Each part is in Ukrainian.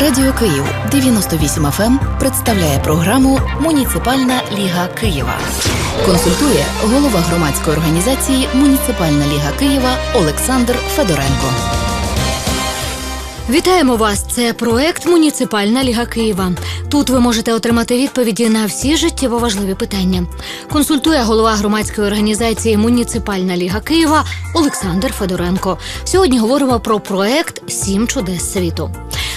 Радіо Київ 98 FM представляє програму Муніципальна ліга Києва. Консультує голова громадської організації Муніципальна ліга Києва Олександр Федоренко. Вітаємо вас! Це проект Муніципальна ліга Києва. Тут ви можете отримати відповіді на всі життєво важливі питання. Консультує голова громадської організації Муніципальна ліга Києва Олександр Федоренко. Сьогодні говоримо про проект Сім чудес світу.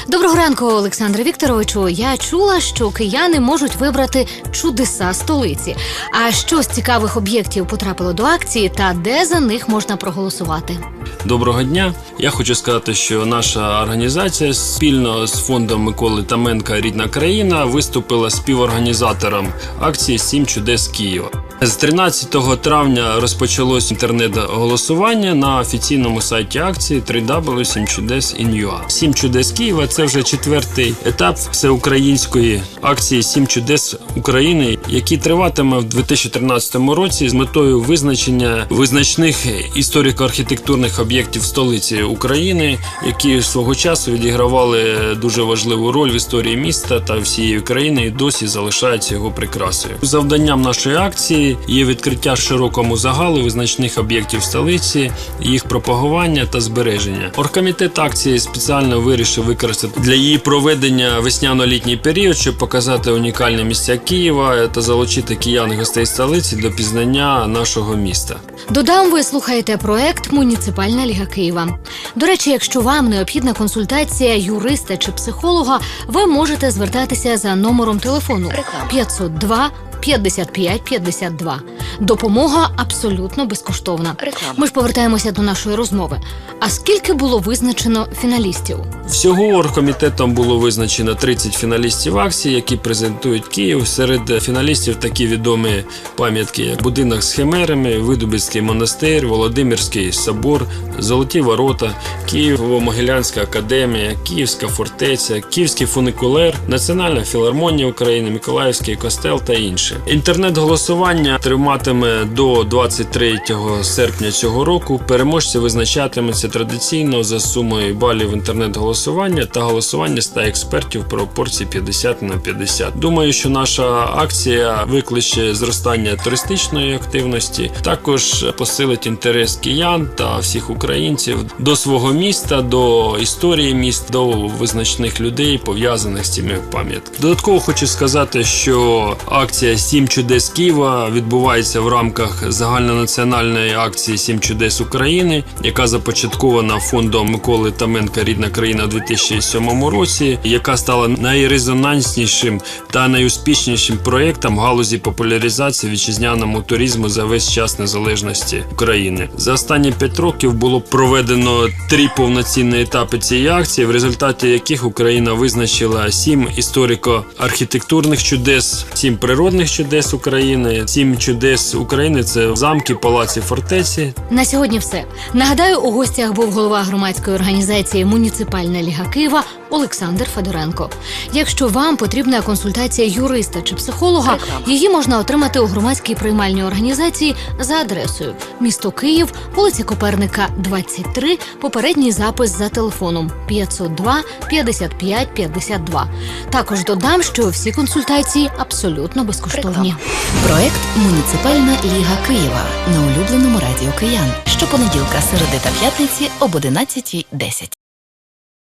Доброго ранку, Олександре Вікторовичу. Я чула, що кияни можуть вибрати чудеса столиці. А що з цікавих об'єктів потрапило до акції та де за них можна проголосувати? Доброго дня. Я хочу сказати, що наша організація спільно з фондом Миколи Таменка Рідна країна виступила співорганізатором акції Сім чудес Києва. З 13 травня розпочалось інтернет-голосування на офіційному сайті акції www.7chudes.in.ua. Сім чудес Києва це вже четвертий етап всеукраїнської акції Сім чудес України, який триватиме в 2013 році з метою визначення визначних історико-архітектурних об'єктів столиці України, які свого часу відігравали дуже важливу роль в історії міста та всієї країни і досі залишаються його прикрасою. Завданням нашої акції є відкриття широкому загалу визначних об'єктів столиці, їх пропагування та збереження. Оргкомітет акції спеціально вирішив використати для її проведення весняно-літній період, щоб показати унікальні місця Києва та залучити киян гостей столиці до пізнання нашого міста. Додам, ви слухаєте проект Муніципальна ліга Києва. До речі, якщо вам необхідна консультація юриста чи психолога, ви можете звертатися за номером телефону 502 55 52. Допомога абсолютно безкоштовна. Реклама. Ми ж повертаємося до нашої розмови. А скільки було визначено фіналістів? Всього оргкомітетом було визначено 30 фіналістів акції, які презентують Київ. Серед фіналістів такі відомі пам'ятки, як будинок з химерами, Видубицький монастир, Володимирський собор, Золоті ворота, Києво-Могилянська академія, Київська фортеця, Київський фуникулер, Національна філармонія України, Миколаївський костел та інше. Інтернет-голосування триватиме до 23 серпня цього року. Переможці визначатимуться традиційно за сумою балів інтернет-голосування та голосування 100 експертів в пропорції 50 на 50. Думаю, що наша акція викличе зростання туристичної активності, також посилить інтерес киян та всіх українців до свого міста, до історії міст, до визначних людей, пов'язаних з цими пам'ятками. Додатково хочу сказати, що акція Сім чудес Києва відбувається в рамках загальнонаціональної акції Сім чудес України, яка започаткована фондом Миколи Таменка Рідна країна у 2007 році, яка стала найрезонанснішим та найуспішнішим проєктом галузі популяризації вітчизняному туризму за весь час незалежності України. За останні п'ять років було проведено три повноцінні етапи цієї акції, в результаті яких Україна визначила сім історико-архітектурних чудес, сім природних чудес України, сім чудес України це замки, палаці, фортеці, На сьогодні все. Нагадаю, у гостях був голова громадської організації Муніципальна ліга Києва Олександр Федоренко. Якщо вам потрібна консультація юриста чи психолога, її можна отримати у громадській приймальній організації за адресою місто Київ, вулиця Коперника, 23, попередній запис за телефоном 502 55 52. Також додам, що всі консультації абсолютно безкоштовні. Проект Муніципальна ліга Києва на улюбленому радіо Киян. Щопонеділка, середи та п'ятниці об 11.10.